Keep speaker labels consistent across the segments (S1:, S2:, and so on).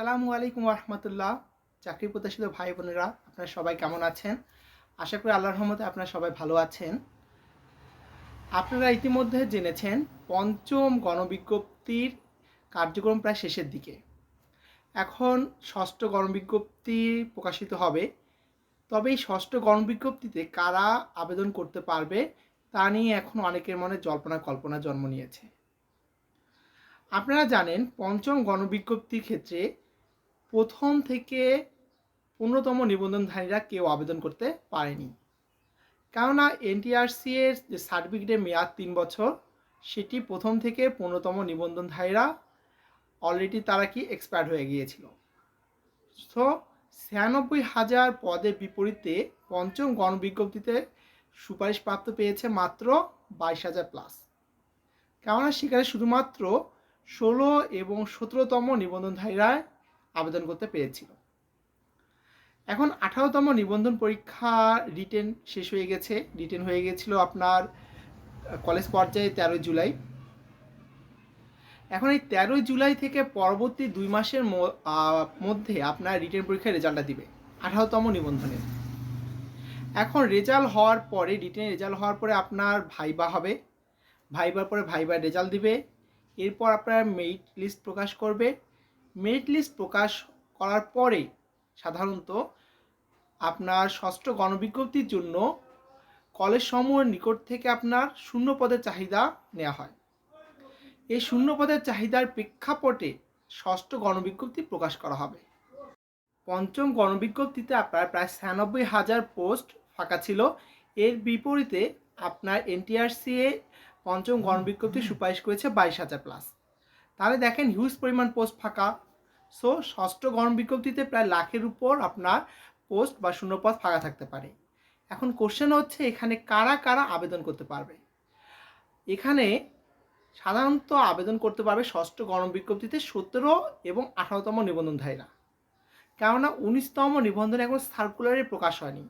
S1: আসসালামু আলাইকুম রহমতুল্লাহ চাকরি প্রত্যাশিত ভাই বোনেরা, আপনারা সবাই কেমন আছেন? আশা করি আল্লাহর রহমতে আপনারা সবাই ভালো আছেন। আপনারা ইতিমধ্যে জেনেছেন, পঞ্চম গণবিজ্ঞপ্তির কার্যক্রম প্রায় শেষের দিকে। এখন ষষ্ঠ গণবিজ্ঞপ্তি প্রকাশিত হবে। তবে এই ষষ্ঠ গণবিজ্ঞপ্তিতে কারা আবেদন করতে পারবে, তা নিয়ে এখন অনেকের মনে জল্পনা, কল্পনা জন্ম নিয়েছে। আপনারা জানেন, পঞ্চম গণবিজ্ঞপ্তির ক্ষেত্রে প্রথম থেকে পূর্ণতম নিবন্ধনধারীরা কেউ আবেদন করতে পারেনি। কেননা এনটিআরসি এর যে সার্টিফিকেটের মেয়াদ তিন বছর, সেটি প্রথম থেকে পূর্ণতম নিবন্ধনধারীরা অলরেডি তারা কি এক্সপায়ার্ড হয়ে গিয়েছিল। তো ছিয়ানব্বই হাজার পদের বিপরীতে পঞ্চম গণবিজ্ঞপ্তিতে সুপারিশপ্রাপ্ত পেয়েছে মাত্র বাইশ হাজার প্লাস কেননা সেখানে শুধুমাত্র ষোলো এবং সতেরোতম নিবন্ধনধারীরা আবেদন করতে পেরেছিল। এখন আঠারোতম নিবন্ধন পরীক্ষা রিটেন শেষ হয়ে গেছে। রিটেন হয়ে গেছিল আপনার কলেজ পর্যায়ে তেরোই জুলাই। এখন এই তেরোই জুলাই থেকে পরবর্তী দুই মাসের মধ্যে আপনার রিটেন পরীক্ষার রেজাল্টটা দিবে, আঠারোতম নিবন্ধনের। এখন রেজাল্ট হওয়ার পরে, রিটেন রেজাল্ট হওয়ার পরে আপনার ভাইবা হবে। ভাইবার পরে ভাইবার রেজাল্ট দিবে। এরপর আপনার মেরিট লিস্ট প্রকাশ করবে। মেরিট লিস্ট প্রকাশ করার পরে সাধারণত আপনার ষষ্ঠ গণবিজ্ঞপ্তির জন্য কলেজ সমূহের নিকট থেকে আপনার শূন্য পদের চাহিদা নেওয়া হয়। এই শূন্য পদের চাহিদার প্রেক্ষাপটে ষষ্ঠ গণবিজ্ঞপ্তি প্রকাশ করা হবে। পঞ্চম গণবিজ্ঞপ্তিতে আপনার প্রায় ছিয়ানব্বই হাজার পোস্ট ফাঁকা ছিল। এর বিপরীতে আপনার এনটিআরসিএ পঞ্চম গণবিজ্ঞপ্তি সুপারিশ করেছে বাইশ হাজার প্লাস। তাহলে দেখেন, হিউজ পরিমাণ পোস্ট ফাঁকা। সো ষষ্ঠ গণ বিজ্ঞপ্তিতে প্রায় লাখের উপর আপনার পোস্ট বা শূন্যপদ ফাঁকা থাকতে পারে। এখন কোশ্চেন হচ্ছে, এখানে কারা কারা আবেদন করতে পারবে? এখানে সাধারণত আবেদন করতে পারবে ষষ্ঠ গণ বিজ্ঞপ্তিতে সতেরো এবং আঠারোতম নিবন্ধনধারীরা। কেননা উনিশতম নিবন্ধন এখন সার্কুলারে প্রকাশ হয়নি।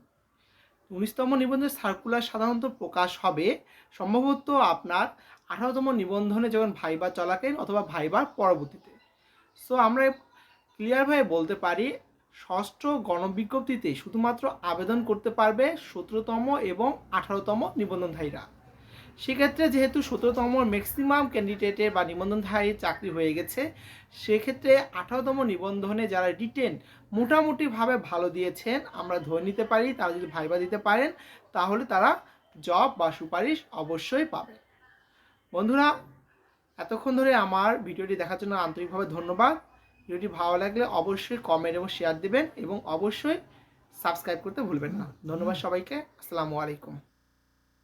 S1: উনিশতম নিবন্ধনের সার্কুলার সাধারণত প্রকাশ হবে সম্ভবত আপনার আঠারোতম নিবন্ধনে যখন ভাইবা চলাকালীন অথবা ভাইবার পরবর্তীতে। সো আমরা ক্লিয়ারভাবে বলতে পারি, ষষ্ঠ গণবিজ্ঞপ্তিতে শুধুমাত্র আবেদন করতে পারবে সতেরোতম এবং আঠারোতম নিবন্ধনধারীরা। সেক্ষেত্রে যেহেতু সতেরোতম ম্যাক্সিমাম ক্যান্ডিডেটের বা নিবন্ধনধারীর চাকরি হয়ে গেছে, সেক্ষেত্রে আঠারোতম নিবন্ধনে যারা রিটেন মোটামুটিভাবে ভালো দিয়েছেন, আমরা ধরে নিতে পারি, তারা যদি ভাইবা দিতে পারেন, তাহলে তারা জব বা সুপারিশ অবশ্যই পাবে। বন্ধুরা, এতক্ষণ ধরে আমার ভিডিওটি দেখার জন্য আন্তরিকভাবে ধন্যবাদ। ভিডিওটি ভালো লাগলে অবশ্যই কমেন্ট এবং শেয়ার দেবেন এবং অবশ্যই সাবস্ক্রাইব করতে ভুলবেন না। ধন্যবাদ সবাইকে। আসসালামু আলাইকুম।